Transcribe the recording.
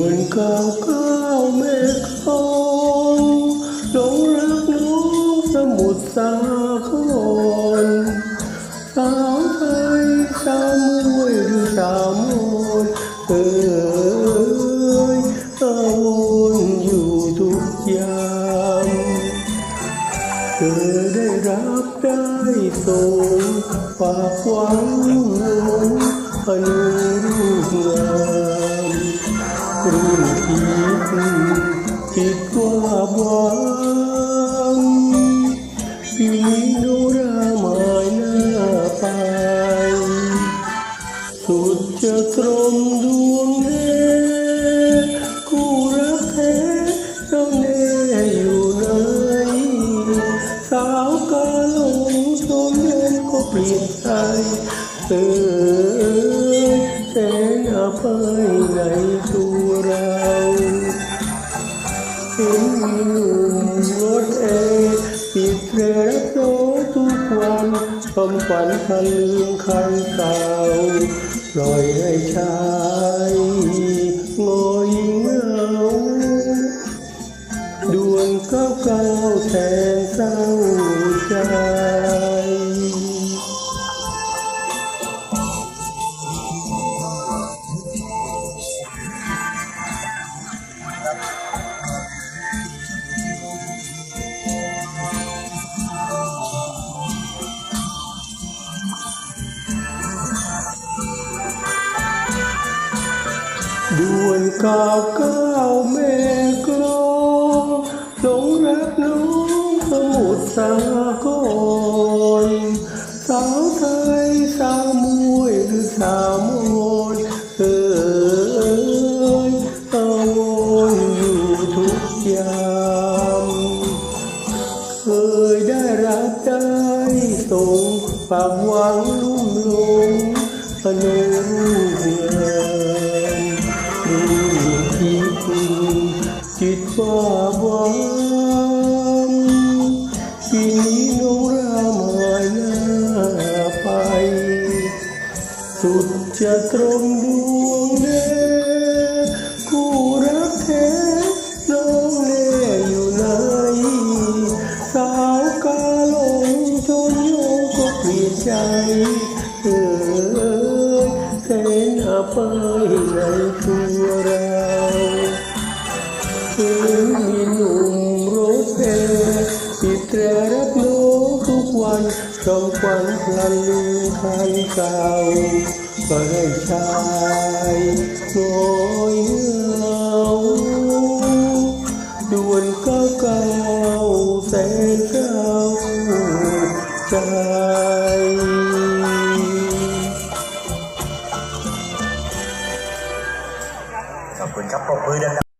วนก้าวก้าวแม่คองหลงรักน้องสมุทรสาครสาวไทยสาวมวยหรือสาวมนเอ่ยอาวนอยู่ทุกยามเธอได้รับได้ส่งฝากหวังหลงอนุรูปงาม รุ่นที่จิตว่าหวังปีนี้โนราหมายหน้าไป สุดจะตรมดวงแน่คู่รักแท้เจ้าแน่อยู่ไหนสาวกาลงชมเย็นก็เปลี่ยนใจเออแสนอภัย รถเอปิดเรรับโน้ทุกวันความฝันทะลืมคันเก่าปล่อยให้ชายงอยเงาดวนก้าวก้าแทนเศร้าใจ ด่วนก้าวก้าวแม่กลองหลงรักน้องสมุทรสาครสาวไทยสาวมวยหรือสาวมนเอ่ยเอวนอยู่ทุกยามเคยได้รับได้ส่งฝากหวังลุ่มลงอนุ หวังปีนี้โนราหมายหน้าไป สุดจะตรงดวงแน่คู่รักแท้น้องแน่อยู่ไหนสาวกาหลงจนโยก็เปลี่ยนใจเออแสนอภัยในตั วันเราฝันพลันลือทันเก่าเปิดชายโดยเงาดวนเก้าเก่าแสนเก่าใจขอบคุณครับปรบมือดัง